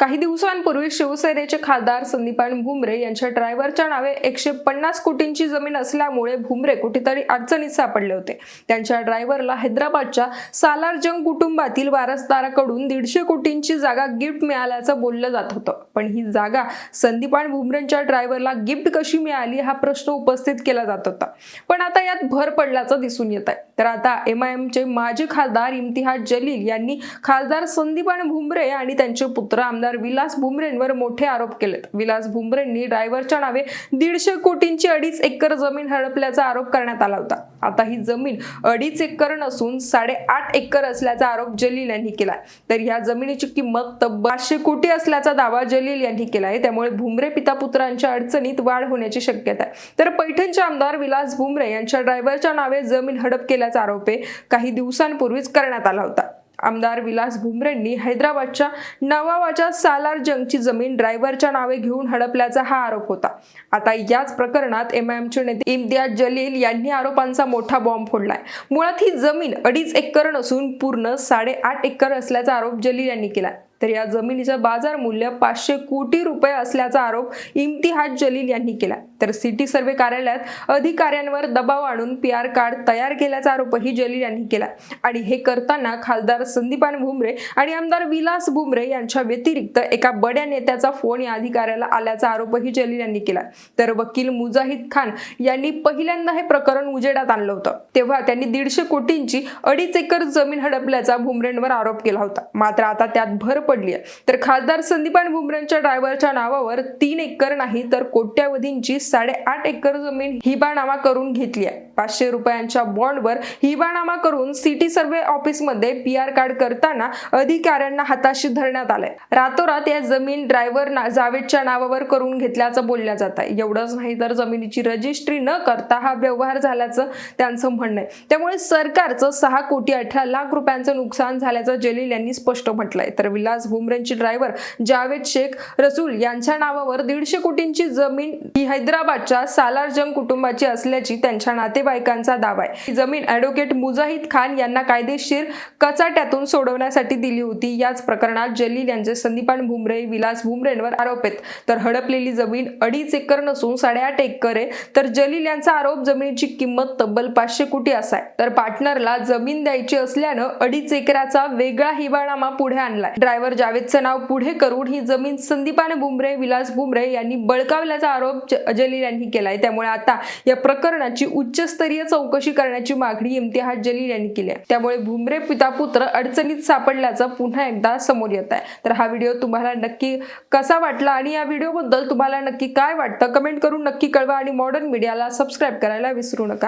काही दिवसांपूर्वी शिवसेनेचे खासदार संदीपान भुमरे यांच्या ड्रायव्हरच्या नावे एकशे पन्नास कोटींची जमीन असल्यामुळे भुमरे कुठेतरी अडचणीत सापडले होते. त्यांच्या ड्रायव्हरला हैदराबादच्या सालारजंग कुटुंबातील वारसदाराकडून दीडशे कोटींची जागा गिफ्ट मिळाल्याचं बोललं जात होतं. पण ही जागा संदीपान भुमरेंच्या ड्रायव्हरला गिफ्ट कशी मिळाली हा प्रश्न उपस्थित केला जात होता. पण आता यात भर पडल्याचं दिसून येत आहे तर आता एम आय एमचे माजी खासदार इम्तिहाज जलील यांनी खासदार संदीपान भुमरे आणि त्यांचे पुत्र आमदार विलास बुमरेंवर मोठे आरोप केलेत. विलास बुमरेंनी ड्रायव्हरच्या नावे दीडशे कोटींची अडीच एकर जमीन हडपल्याचा आरोप करण्यात आला होता. आता ही जमीन अडीच एकर नसून साडेआठ एकर असल्याचा आरोप जलील यांनी केलाय. तर या जमिनीची किंमत तब्बल पाचशे कोटी असल्याचा दावा जलील यांनी केलाय. त्यामुळे भुमरे पिता पुत्रांच्या अडचणीत वाढ होण्याची शक्यता आहे. तर पैठणचे आमदार विलास भुमरे यांच्या ड्रायव्हरच्या नावे जमीन हडप केल्याचा आरोप आहे. काही दिवसांपूर्वीच करण्यात आला होता. आमदार विलास भुमरेंनी हैदराबादच्या नवावाच्या सालार जंगची जमीन ड्रायव्हरच्या नावे घेऊन हडपल्याचा हा आरोप होता. आता याच प्रकरणात एमआयएमचे नेते इम्तियाज जलील यांनी आरोपांचा मोठा बॉम्ब फोडलाय. मुळात ही जमीन अडीच एकर नसून पूर्ण साडेआठ एकर असल्याचा आरोप जलील यांनी केलाय. तर या जमिनीचं बाजार मूल्य पाचशे कोटी रुपये असल्याचा आरोप इम्तिहाज जलील यांनी केला. तर सिटी सर्वे कार्यालयात अधिकाऱ्यांवर दबाव आणून पी आर कार्ड तयार केल्याचा आरोपही जलील यांनी केला. आणि हे करताना खासदार संदीपान भुमरे आणि आमदार विलास भुमरे यांच्या व्यतिरिक्त एका बड्या नेत्याचा फोन या अधिकाऱ्याला आल्याचा आरोपही जलील यांनी केला. तर वकील मुजाहिद खान यांनी पहिल्यांदा हे प्रकरण उजेडात आणलं होतं. तेव्हा त्यांनी दीडशे कोटींची अडीच एकर जमीन हडपल्याचा भुमरेंवर आरोप केला होता. मात्र आता त्यात भर पडली आहे. तर खासदार संदीपान भुमरेंच्या ड्रायव्हरच्या नावावर तीन एकर नाही तर कोट्यावधींची साडेआठ एकर जमीन हिबानामा करून घेतली आहे. पाचशे रुपयांच्या बॉन्डवर हिबानामा करून सिटी सर्व्हे ऑफिसमध्ये पी आर कार्ड करताना अधिकाऱ्यांना हाताशी धरण्यात आलंय. रातोरात या जमीन ड्रायव्हर ना जावेदच्या नावावर करून घेतल्याचं बोलल्या जात आहे. एवढंच नाही तर जमिनीची रजिस्ट्री न करता हा व्यवहार झाल्याचं त्यांचं म्हणणं आहे. त्यामुळे सरकारचं सहा कोटी अठरा लाख रुपयांचं नुकसान झाल्याचं जलील यांनी स्पष्ट म्हटलंय. तर विलास भुमरेंची ड्रायव्हर जावेद शेख रसूल यांच्या नावावर दीडशे कोटींची जमीन ही हैदराबादच्या सालारजंग कुटुंबाची असल्याची त्यांच्या नातेवाईकांचा दावा आहे. ही जमीन ऍडव्होकेट मुजाहिद खान यांना कायदेशीर कचाट्यातून सोडवण्यासाठी दिली होती. याच प्रकरणात जलील यांचे संदीपान भुमरे विलास भुमरेंवर आरोप आहेत. तर हडपलेली जमीन अडीच एकर नसून साडेआठ एकर आहे. तर जलील यांचा आरोप जमिनीची किंमत तब्बल पाचशे कोटी असा आहे. तर पार्टनरला जमीन द्यायची असल्यानं अडीच एकराचा वेगळा हिवानामा पुढे आणलाय. ड्रायव्हर जावेदचं नाव पुढे करून ही जमीन संदीपाने बुमरे विलास बुमरे यांनी बळकावल्याचा आरोप ज- जलील यांनी केलाय. त्यामुळे आता या प्रकरणाची उच्चस्तरीय चौकशी करण्याची मागणी इम्तिहाज जलील यांनी केली आहे. त्यामुळे भुमरे पिता पुत्र अडचणीत सापडल्याचं पुन्हा एकदा समोर येत आहे. तर हा व्हिडिओ तुम्हाला नक्की कसा वाटला आणि या व्हिडिओबद्दल तुम्हाला नक्की काय वाटतं? कमेंट करून नक्की कळवा आणि मॉडर्न मीडियाला सबस्क्राईब करायला विसरू नका.